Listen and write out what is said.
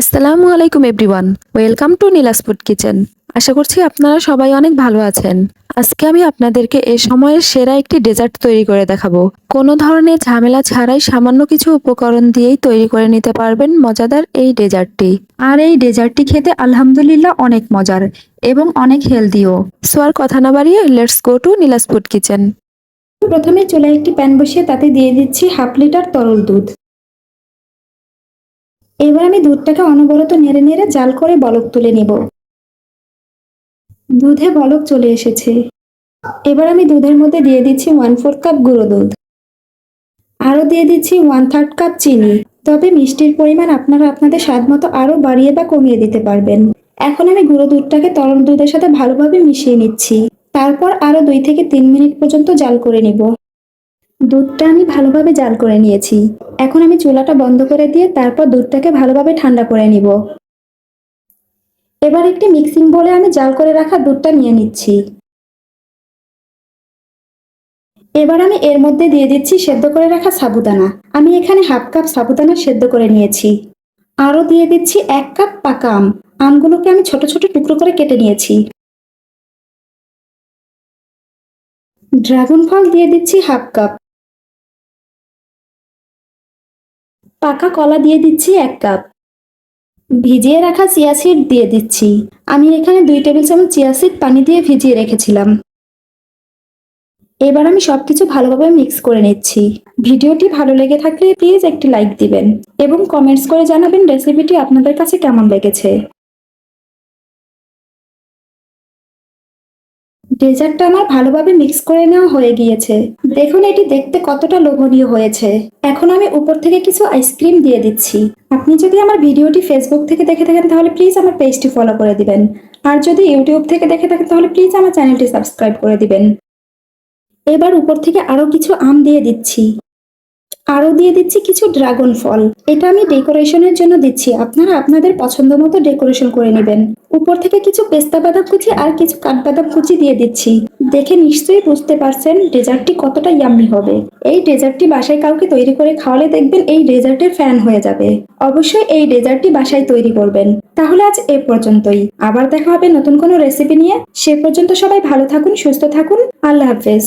আসসালামু আলাইকুম everyone. Welcome to Neela's food kitchen. আশা করছি আপনারা সবাই অনেক ভালো আছেন। আজকে আমি আপনাদেরকে এ সময়ের সেরা একটি ডেজার্ট তৈরি করে দেখাবো। কোনো ধরনের ঝামেলা ছাড়াই সামান্য কিছু উপকরণ দিয়েই তৈরি করে নিতে পারবেন মজাদার এই ডেজার্টটি। আর এই ডেজার্টটি খেতে আলহামদুলিল্লাহ অনেক মজার এবং অনেক হেলদিও। সো আর কথা না বাড়িয়ে let's go to Neela's food kitchen. প্রথমে চুলায় একটি প্যান বসিয়ে তাতে দিয়ে দিচ্ছি হাফ লিটার তরল দুধ। এবার আমি দুধটাকে অনবরত নেড়ে নেড়ে জাল করে বলক তুলে নিব। দুধে বলক চলে এসেছে। এবার আমি দুধের মধ্যে দিয়ে দিচ্ছি ওয়ান ফোর কাপ গুঁড়ো দুধ। আরও দিয়ে দিচ্ছি ওয়ান থার্ড কাপ চিনি। তবে মিষ্টির পরিমাণ আপনারা আপনাদের স্বাদ মতো আরও বাড়িয়ে বা কমিয়ে দিতে পারবেন। এখন আমি গুঁড়ো দুধটাকে তরল দুধের সাথে ভালোভাবে মিশিয়ে নিচ্ছি। তারপর আরও দুই থেকে তিন মিনিট পর্যন্ত জাল করে নিব। দুধটা আমি ভালোভাবে জাল করে নিয়েছি। এখন আমি চুলাটা বন্ধ করে দিয়ে তারপর দুধটাকে ভালোভাবে ঠান্ডা করে নিব। এবার একটি মিক্সিং বলে আমি জাল করে রাখা দুধটা নিয়ে নিচ্ছি। এবার আমি এর মধ্যে দিয়ে দিচ্ছি সেদ্ধ করে রাখা সাবুদানা। আমি এখানে হাফ কাপ সাবুদানা সেদ্ধ করে নিয়েছি। আরও দিয়ে দিচ্ছি এক কাপ পাকা আম। আমগুলোকে আমি ছোট ছোট টুকরো করে কেটে নিয়েছি। ড্রাগন ফল দিয়ে দিচ্ছি হাফ কাপ। পাকা কলা দিয়ে দিচ্ছি এক কাপ। ভিজিয়ে রাখা চিয়া সিড দিয়ে দিচ্ছি। আমি এখানে দুই টেবিল চামচ চিয়া সিড পানি দিয়ে ভিজিয়ে রেখেছিলাম। এবার আমি সবকিছু ভালোভাবে মিক্স করে নিচ্ছি। ভিডিওটি ভালো লেগে থাকলে প্লিজ একটি লাইক দিবেন এবং কমেন্টস করে জানাবেন রেসিপিটি আপনাদের কাছে কেমন লেগেছে। ডেজার্টটা আমার ভালোভাবে মিক্স করে নেওয়া হয়ে গিয়েছে। দেখুন, এটি দেখতে কতটা লোভনীয় হয়েছে। এখন আমি উপর থেকে কিছু আইসক্রিম দিয়ে দিচ্ছি। আপনি যদি আমার ভিডিওটি ফেসবুক থেকে দেখে থাকেন, তাহলে প্লিজ আমার পেজটি ফলো করে দিবেন। আর যদি ইউটিউব থেকে দেখে থাকেন, তাহলে প্লিজ আমার চ্যানেলটি সাবস্ক্রাইব করে দিবেন। এবার উপর থেকে আরও কিছু আম দিয়ে দিচ্ছি। আরও দিয়ে দিচ্ছি কিছু ড্রাগন ফল। এটা আমি ডেকোরেশনের জন্য দিচ্ছি। আপনারা আপনাদের পছন্দ মতো ডেকোরেশন করে নেবেন। উপর থেকে কিছু পেস্তা বাদাম কুচি আর কিছু কাঠবাদাম কুচি দিয়ে দিচ্ছি। দেখে নিশ্চয়ই বুঝতে পারছেন ডেজার্টটি কতটা ইয়াম্মি হবে। এই ডেজার্টটি বাসায় কাউকে তৈরি করে খাওয়ালে দেখবেন এই ডেজার্টের ফ্যান হয়ে যাবে। অবশ্যই এই ডেজার্টটি বাসায় তৈরি করবেন। তাহলে আজ এ পর্যন্তই। আবার দেখা হবে নতুন কোনো রেসিপি নিয়ে। সে পর্যন্ত সবাই ভালো থাকুন, সুস্থ থাকুন। আল্লাহ হাফেজ।